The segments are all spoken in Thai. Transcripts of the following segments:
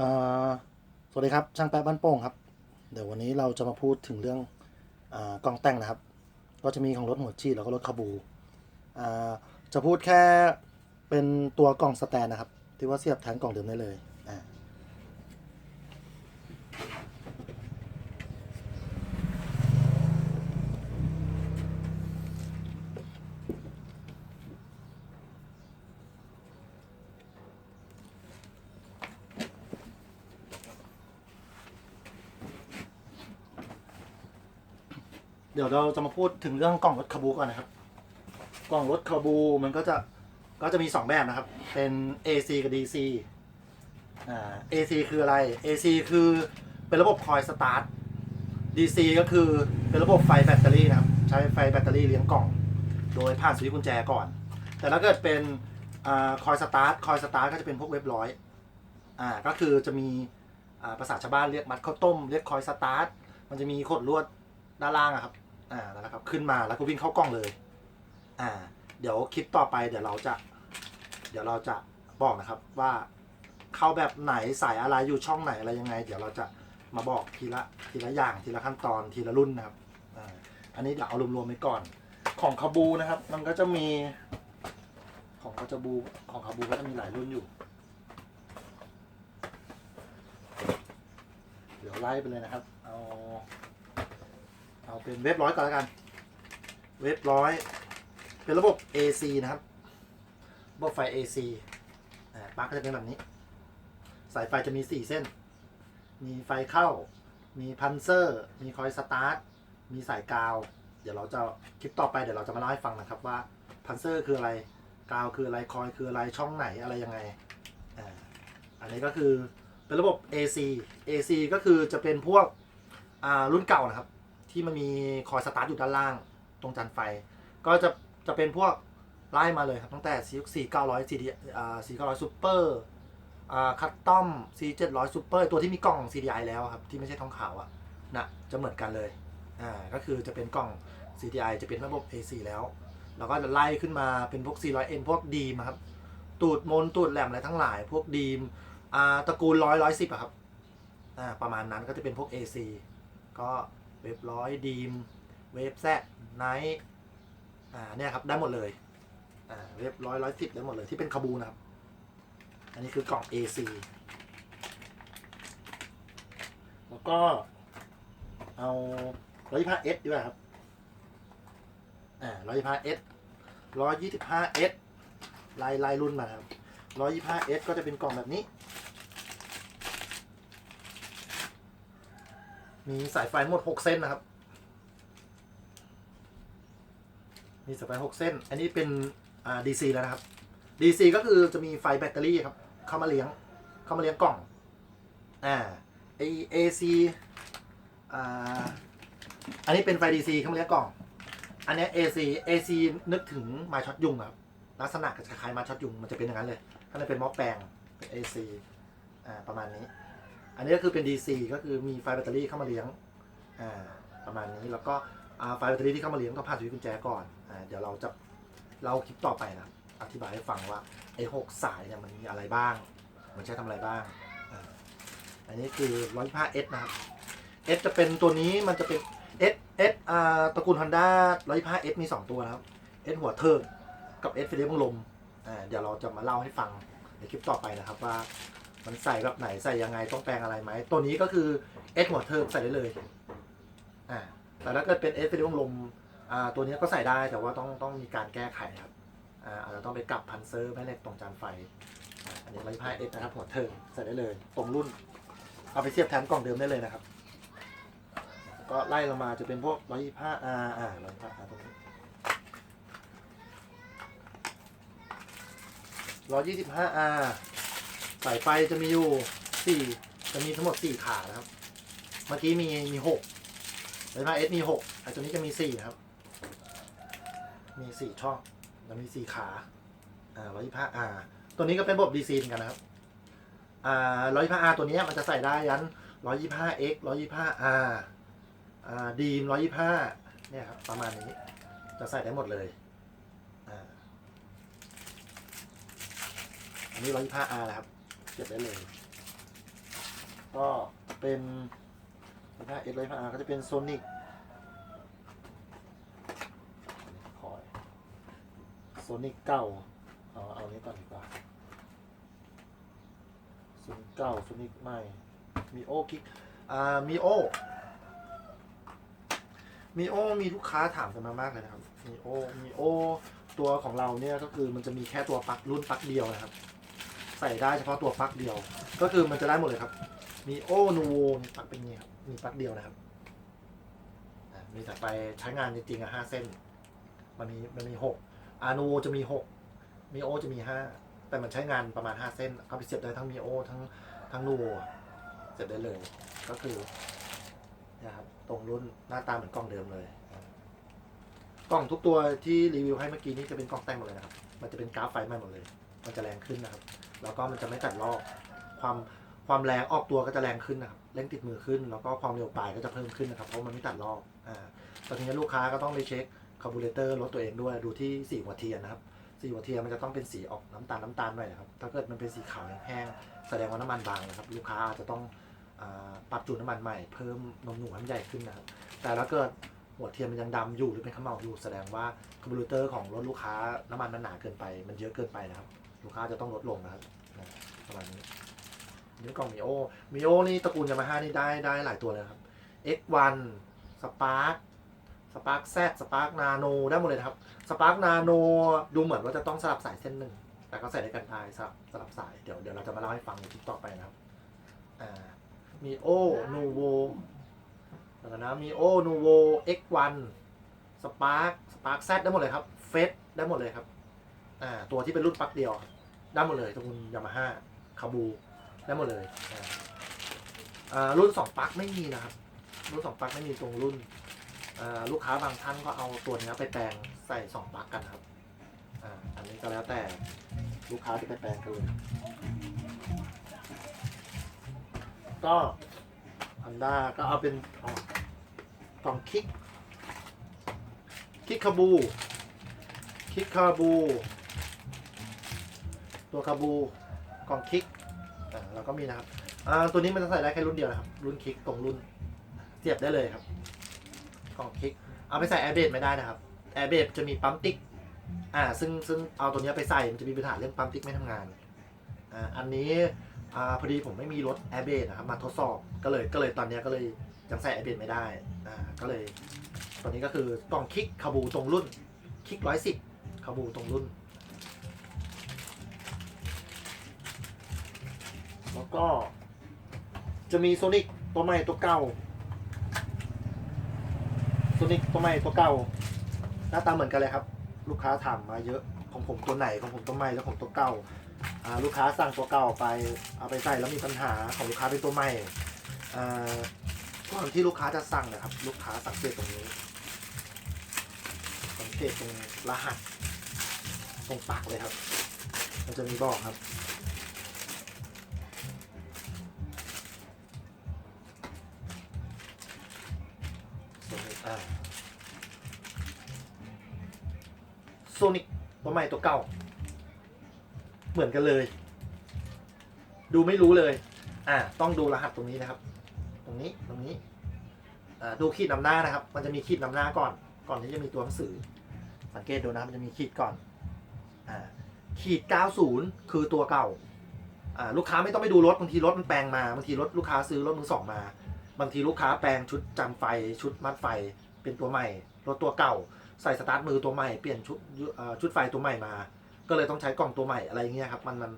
สวัสดีครับช่างแป๊ะบ้านโป่งครับ เดี๋ยววันนี้เราจะมาพูดถึงเรื่องอกล้องแต่งนะครับ ก็จะมีของรถหัวฉีดแล้วก็รถคาบูจะพูดแค่เป็นตัวกล่องสแตนนะครับ ที่ว่าเสียบแทนกล่องเดิมได้เลยอ่าเดี๋ยวเราจะมาพูดถึงเรื่องกล่องรถคาบูก่อนนะครับ กล่องรถคาบูมันก็จะก็จะมีสองแบบนะครับ เป็น AC กับ DC อ่า AC คืออะไร AC คือเป็นระบบคอยสตาร์ท DC ก็คือเป็นระบบไฟแบตเตอรี่นะครับ ใช้ไฟแบตเตอรี่เลี้ยงกล่อง โดยผ่านสวิตช์กุญแจก่อน แต่ถ้าเกิดเป็นคอยสตาร์ท คอยสตาร์ทก็จะเป็นพวกเว็บร้อย อ่า ก็คือจะมีภาษาชาวบ้านเรียกมัดข้าวต้ม เรียกคอยสตาร์ท มันจะมีขดลวดด้านล่างอะครับ อ่านั่นแหละครับ ขึ้นมาแล้วก็วิ่งเข้ากล้องเลย อ่า เดี๋ยวคลิปต่อไปเดี๋ยวเราจะ เดี๋ยวเราจะบอกนะครับว่าเข้าแบบไหนสายอะไรอยู่ช่องไหนอะไรยังไง เดี๋ยวเราจะมาบอกทีละทีละอย่างทีละขั้นตอนทีละรุ่นนะครับอ่าอันนี้เดี๋ยวเอารวมๆไว้ก่อน ของคาบูนะครับ มันก็จะมี ของคาบูของคาบูก็จะมีหลายรุ่นอยู่ เดี๋ยวไล่ไปเลยนะครับ เอา เอาเป็นเว็บร้อยก่อนแล้วกัน เว็บร้อยเป็นระบบ AC นะครับระบบไฟ AC ปลั๊กก็จะเป็นแบบนี้ สายไฟจะมี 4 เส้น มีไฟเข้า มีพันเซอร์ มีคอยสตาร์ท มีสายกาว เดี๋ยวเราจะคลิปต่อไปเดี๋ยวเราจะมาเล่าให้ฟังนะครับว่าพันเซอร์คืออะไร กาวคืออะไร คอยคืออะไรช่องไหนอะไรยังไงอันนี้ก็คือเป็นระบบ AC AC ก็คือจะเป็นพวกรุ่นเก่านะครับ ที่มันมีคอยสตาร์ทอยู่ด้านล่างตรงจานไฟ ก็จะจะเป็นพวกไล่มาเลยครับ ตั้งแต่ C 900 CD อ่า C 900 Super อ่าคัตตอม C 700 Super ตัวที่มีกล่อง CDI แล้วครับ ที่ไม่ใช่ทองขาวอะนะจะเหมือนกันเลยอ่าก็คือจะเป็นกล่อง CDI จะเป็นระบบ AC แล้วแล้วก็จะไล่ขึ้นมาเป็นพวก 400N พวกดีมครับ ตูดมนตูดแหลมอะไรทั้งหลาย พวกดีมอ่าตระกูลร้อยร้อยสิบอะครับอ่าประมาณนั้นก็จะเป็นพวก AC ก็ เว็บร้อยดีม เว็บแซดไนท์อ่าเนี่ยครับได้หมดเลยอ่าเว็บร้อยร้อยสิบได้หมดเลยที่เป็นคาบูนะครับ อันนี้คือกล่อง AC แล้วก็เอาร้อยยี่ห้า S ดีกว่าครับอ่าร้อยยี่ห้า S ร้อยยี่สิบห้า S ไล่ไล่รุ่นมาครับร้อยยี่ห้า S ก็จะเป็นกล่องแบบนี้ มีสายไฟหมดหกเส้นนะครับ มีสายไฟหกเส้น อันนี้เป็นอ่า DC แล้วนะครับ DC ก็คือจะมีไฟแบตเตอรี่ครับ เข้ามาเลี้ยง เข้ามาเลี้ยงกล่อง อ่าไอ AC อ่า อันนี้เป็นไฟ DC เข้ามาเลี้ยงกล่อง อันเนี้ย AC AC นึกถึงม้ช็อตยุงครับ ลักษณะก็จะคล้ายม้ช็อตยุง มันจะเป็นอย่างนั้นเลย ถ้ามันเป็นหม้อแปลงเป็น AC อ่า ประมาณนี้ อันนี้ก็คือเป็น DC ก็คือมีไฟแบตเตอรี่เข้ามาเลี้ยงอ่าประมาณนี้แล้วก็ไฟแบตเตอรี่ที่เข้ามาเลี้ยงต้องผ่านสวิตช์กุญแจก่อนอ่าเดี๋ยวเราจะเราคลิปต่อไปนะอธิบายให้ฟังว่าไอ้หกสายเนี่ยมันมีอะไรบ้าง มันใช้ทำอะไรบ้างอ,อันนี้คือ 125S นะครับ S จะเป็นตัวนี้มันจะเป็น S S อ่าตระกูล Honda 125S มี 2 ตัวนะครับ S หัวเทิร์กับ S ไฟเลี้ยงลมอ่าเดี๋ยวเราจะมาเล่าให้ฟังในคลิปต่อไปนะครับว่า มันใส่แบบไหนใส่ยังไงต้องแปลงอะไรไหม ตัวนี้ก็คือ S หัวเทิร์ใส่ได้เลยอ่าแต่ถ้าเกิดเป็น S ไฟเลี้ยงลมอ่าตัวนี้ก็ใส่ได้แต่ว่าต้องต้องมีการแก้ไขครับอ่าอาจจะต้องไปกลับพันเซอร์แม่เหล็กตรงจานไฟ อันนี้ร้อยพาเอ็นะครับหัวเทิงใส่ได้เลย ตรงรุ่น เอาไปเสียบแทนกล่องเดิมได้เลยนะครับ ก็ไล่ลงมาจะเป็นพวกร้อยผ้าอาอ่าร้อยผ้าอาตรงนี้ร้อยยี่สิบห้าอา สายไฟจะมีอยู่สี่จะมีทั้งหมดสี่ขานะครับ เมื่อกี้มีมีหกร้อยผ้าเอสมีหกไอ้ตัวนี้จะมีสี่นะครับ มีสี่ช่องแล้วมีสี่ขาอ่าร้อยยี่ห้าอาตัวนี้ก็เป็นระบบดีซีนกันนะครับอ่าร้อยยี่ห้าอาตัวนี้มันจะใส่ได้ยันร้อยยี่ห้าเอ็กร้อยยี่ห้าอาอ่าดีมร้อยยี่ห้าเนี่ยครับประมาณนี้ จะใส่ได้หมดเลยอ่าอันนี้ร้อยยี่ห้าอานะครับ ก็บได้เลย ก็เป็นหน้าเอสเลยอาก็จะเป็นโซนิกคอยโซนิกเก้าเอาเอานี้ก่อนดีกว่าโซนิกเก้าโซนิกใหม่ มีโอคิก อ่า มีโอ มีโอ มีลูกค้าถามกันมามากเลยนะครับ มีโอ มีโอ ตัวของเราเนี่ยก็คือมันจะมีแค่ตัวปลั๊กรุ่นปลั๊กเดียวนะครับ ใส่ได้เฉพาะตัวปลั๊กเดียว ก็คือมันจะได้หมดเลยครับ มีโอนูโวมีปลั๊กเป็นไงครับมีปลั๊กเดียวนะครับอะมีแต่ไปใช้งานจริงๆอะห้าเส้น มันมีมันมีหกอานูโวจะมีหกมีโอจะมีห้าแต่มันใช้งานประมาณห้าเส้นก็ไปเสียบได้ทั้งมีโอทั้งทั้งนูโวอะเสียบได้เลย ก็คือนะครับตรงรุ่นหน้าตาเหมือนกล้องเดิมเลย กล้องทุกตัวที่รีวิวให้เมื่อกี้นี้จะเป็นกล้องแต่งหมดเลยนะครับ มันจะเป็นกราฟไฟใหม่หมดเลย มันจะแรงขึ้นนะครับ แล้วก็มันจะไม่ตัดลอก ความความแรงออกตัวก็จะแรงขึ้นนะครับเร่งติดมือขึ้น แล้วก็ความเร็วปลายก็จะเพิ่มขึ้นนะครับเพราะมันไม่ตัดลอกอ่าตอนนี้ลูกค้าก็ต้องไปเช็คคาร์บูเรเตอร์รถตัวเองด้วยดูที่สีหัวเทียนนะครับสีหัวเทียนมันจะต้องเป็นสีออกน้ำตาลน้ำตาลหน่อยนะครับถ้าเกิดมันเป็นสีขาวแห้งแสดงว่าน้ำมันบางนะครับลูกค้าอาจจะต้องอปรับจูนน้ำมันใหม่เพิ่มนมหนูให้ใหญ่ขึ้นนะครับแต่ถ้าเกิดหัวเทียนมันยังดำอยู่หรือเป็นขมเหลาอยู่แสดงว่าคาร์บูเรเตอร์ของรถลูกค้าน้ำมันมันหนาเกินไป มันเยอะเกินไปนะครับ ลูกค้าจะต้องลดลงนะครับประมาณนี้นี่กล่องมิโอมิโอนี่ตระกูลยามาฮ่านี่ได้ได้หลายตัวเลยครับ X1 Spark Spark Z Spark Nano ได้หมดเลยนะครับ Spark Nano ดูเหมือนว่าจะต้องสลับสายเส้นหนึ่ง แต่ก็ใส่ได้กันได้สลับสลับสาย เดี๋ยวเดี๋ยวเราจะมาเล่าให้ฟังในคลิปต่อไปนะครับอ่ามีโอนูโวแล้วก็นะมีโอนูโว X1 Spark Spark Z ได้หมดเลยครับเฟสได้หมดเลยครับ อ่าตัวที่เป็นรุ่นปลั๊กเดียว ได้หมดเลยตระกูลยามาฮ่าคาบูได้หมดเลยอ่าอ่ารุ่นสองปลั๊กไม่มีนะครับ รุ่นสองปลั๊กไม่มีตรงรุ่นอ่าลูกค้าบางท่านก็เอาตัวเนี้ยไปแปลงใส่สองปลั๊กกันครับอ่าอันนี้ก็แล้วแต่ลูกค้าที่ไปแปลงกันเลยก็อันด้าก็เอาเป็นกล่องคิก คิกคาบู คิกคาบู ตัวคาบูกล่องคิกอ่าแล้วก็มีนะครับอ่าตัวนี้มันจะใส่ได้แค่รุ่นเดียวนะครับ รุ่นคิกตรงรุ่นเสียบได้เลยครับ กล่องคิก เอาไปใส่แอร์เบรไม่ได้นะครับแอร์เบรจะมีปั๊มติ๊กอ่าซึ่งซึ่งเอาตัวนี้ไปใส่มันจะมีปัญหาเรื่องปั๊มติ๊กไม่ทำงานอ่าอันนี้อ่าพอดีผมไม่มีรถแอร์เบรนะครับมาทดสอบก็เลยก็เลยตอนนี้ก็เลยยังใส่แอร์เบรไม่ได้อ่าก็เลยตัวนี้ก็คือกล่องคิกคาบูตรงรุ่นคิกร้อยสิบคาบูตรงรุ่น แล้วก็ จะมีโซนิกตัวใหม่ตัวเก่าโซนิกตัวใหม่ตัวเก่า หน้าตาเหมือนกันเลยครับ ลูกค้าถามมาเยอะของผมตัวไหนของผมตัวใหม่แล้วของตัวเก่าลูกค้าสั่งตัวเก่าไปเอาไปใส่แล้วมีปัญหาของลูกค้าเป็นตัวใหม่ก่อนที่ลูกค้าจะสั่งนะครับ ลูกค้าสังเกตตรงนี้ สังเกตตรงรหัสตรงปากเลยครับ มันจะมีบอกครับ ตัวใหม่ตัวเก่า เหมือนกันเลย ดูไม่รู้เลย อ่า ต้องดูรหัสตรงนี้นะครับ ตรงนี้ตรงนี้ อ่าดูขีดนำหน้านะครับ มันจะมีขีดนำหน้าก่อน ก่อนที่จะมีตัวหนังสือ สังเกตดูนะมันจะมีขีดก่อน อ่า ขีด 90 คือตัวเก่า อ่า ลูกค้าไม่ต้องไปดูรถบางทีรถมันแปลงมาบางทีรถลูกค้าซื้อรถมือสองมา บางทีลูกค้าแปลงชุดจำไฟชุดมัดไฟเป็นตัวใหม่รถตัวเก่า ใส่สตาร์ทมือตัวใหม่เปลี่ยนชุดชุดไฟตัวใหม่มา ก็เลยต้องใช้กล่องตัวใหม่อะไรอย่างเงี้ยครับมันมัน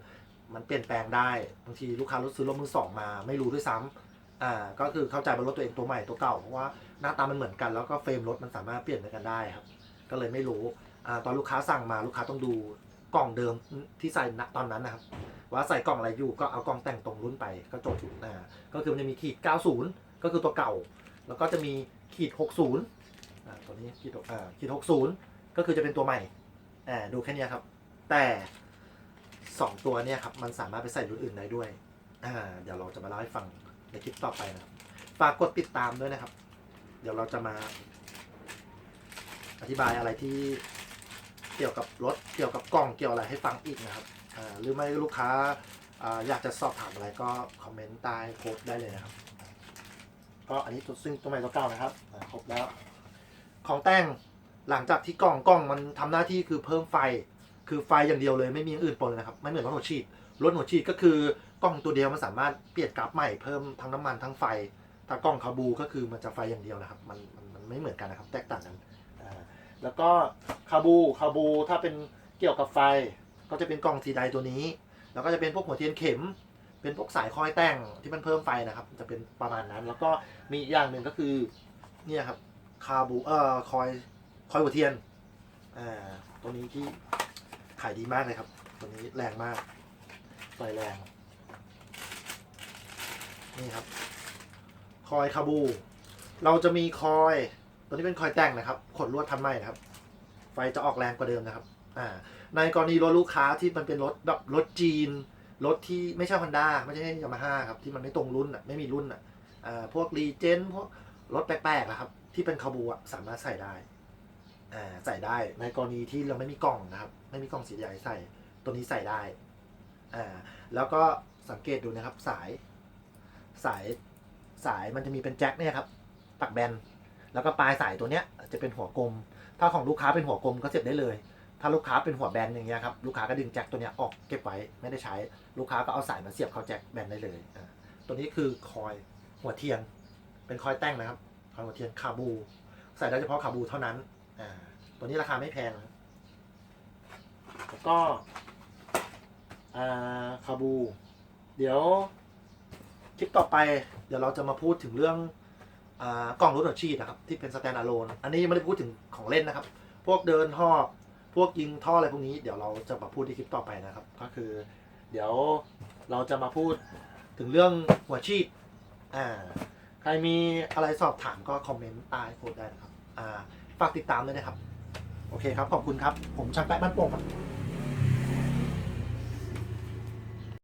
มันเปลี่ยนแปลงได้บางทีลูกค้ารถซื้อรถมือสองมา ไม่รู้ด้วยซ้ำอ่าก็คือเข้าใจว่ารถตัวเองตัวใหม่ตัวเก่าเพราะว่าหน้าตามันเหมือนกัน แล้วก็เฟรมรถมันสามารถเปลี่ยนไปกันได้ครับ ก็เลยไม่รู้อ่าตอนลูกค้าสั่งมาลูกค้าต้องดูกล่องเดิมที่ใส่ณตอนนั้นนะครับ ว่าใส่กล่องอะไรอยู่ก็เอากล่องแต่งตรงรุ่นไปก็จบอ่าก็คือมันจะมีขีด 90 ก็คือตัวเก่า แล้วก็จะมีขีด 60 อ่าตัวนี้ขีดอ่าขีด60ก็คือจะเป็นตัวใหม่อ่าดูแค่นี้ครับ แต่2ตัวเนี่ยครับมันสามารถไปใส่รุ่นอื่นได้ด้วยอ่าเดี๋ยวเราจะมาเล่าให้ฟังในคลิปต่อไปนะครับฝากกดติดตามด้วยนะครับ เดี๋ยวเราจะมา อธิบายอะไรที่เกี่ยวกับรถเกี่ยวกับกล่องเกี่ยวอะไรให้ฟังอีกนะครับอ่าหรือไม่ลูกค้าอ่าอยากจะสอบถามอะไรก็คอมเมนต์ใต้โพสต์ได้เลยนะครับก็อันนี้ตัวซึ่งตัวใหม่ตัวเก่านะครับอ่าครบแล้ว ของแต่งหลังจากที่กล่องกล่องมันทำหน้าที่คือเพิ่มไฟ คือไฟอย่างเดียวเลยไม่มีอย่างอื่นปนเลยนะครับไม่เหมือนรถหัวฉีดรถหัวฉีดก็คือกล้องตัวเดียวมันสามารถเปลี่ยนกราฟใหม่เพิ่มทั้งน้ำมันทั้งไฟ ถ้ากล้องคาบูก็คือมันจะไฟอย่างเดียวนะครับมันมันไม่เหมือนกันนะครับ แตกต่างกันแล้วก็คาบูคาบูถ้าเป็นเกี่ยวกับไฟ ก็จะเป็นกล้องทีไดตัวนี้ แล้วก็จะเป็นพวกหัวเทียนเข็ม เป็นพวกสายคอยแต่งที่มันเพิ่มไฟนะครับ จะเป็นประมาณนั้น แล้วก็มีอีกอย่างหนึ่งก็คือเนี่ยครับ คาบูเอ่อคอยคอยหัวเทียนอ่าตัวนี้ที่ขายดีมากเลยครับ ตัวนี้แรงมากไฟแรง นี่ครับ คอยคาบู เราจะมีคอย ตัวนี้เป็นคอยแต่งนะครับ ขดลวดทำใหม่นะครับ ไฟจะออกแรงกว่าเดิมนะครับ อ่า ในกรณีรถลูกค้าที่มันเป็นรถแบบรถจีน รถที่ไม่ใช่ฮอนด้าไม่ใช่ยามาฮ่าครับ ที่มันไม่ตรงรุ่นอะ ไม่มีรุ่นอะ อ่า พวกรีเจนพวกรถแปลกๆอะครับ ที่เป็นคาบูอะสามารถใส่ได้อ่าใส่ได้ในกรณีที่เราไม่มีกล่องนะครับ ไม่มีกล่องสีใหญ่ใส่ ตัวนี้ใส่ได้อ่าแล้วก็สังเกตดูนะครับ สาย สายสายมันจะมีเป็นแจ็คเนี่ยครับ ปักแบน แล้วก็ปลายสายตัวเนี้ย จะเป็นหัวกลม ถ้าของลูกค้าเป็นหัวกลมก็เสียบได้เลย ถ้าลูกค้าเป็นหัวแบนอย่างเงี้ยครับ ลูกค้าก็ดึงแจ็คตัวเนี้ยออกเก็บไว้ไม่ได้ใช้ ลูกค้าก็เอาสายมาเสียบเข้าแจ็คแบนได้เลยอ่าตัวนี้คือคอยหัวเทียน เป็นคอยแต่งนะครับ คอยหัวเทียนคาบู ใส่ได้เฉพาะคาบูเท่านั้น อ่า ตัวนี้ราคาไม่แพงแล้วก็อ่าคาบู เดี๋ยวคลิปต่อไป เดี๋ยวเราจะมาพูดถึงเรื่องอากล่องรถหัวฉีดนะครับ ที่เป็นสแตนด์อะโลนอันนี้ยังไม่ได้พูดถึงของเล่นนะครับ พวกเดินท่อพวกยิงท่ออะไรพวกนี้เดี๋ยวเราจะมาพูดในคลิปต่อไปนะครับ ก็คือ เดี๋ยวเราจะมาพูดถึงเรื่องหัวฉีดอ่า ใครมีอะไรสอบถามก็คอมเมนต์ใต้โพสต์ได้นะครับ อ่า ฝากติดตามด้วยนะครับ โอเคครับ ขอบคุณครับ ผมช่างแป๊ะบ้านโป่งครับ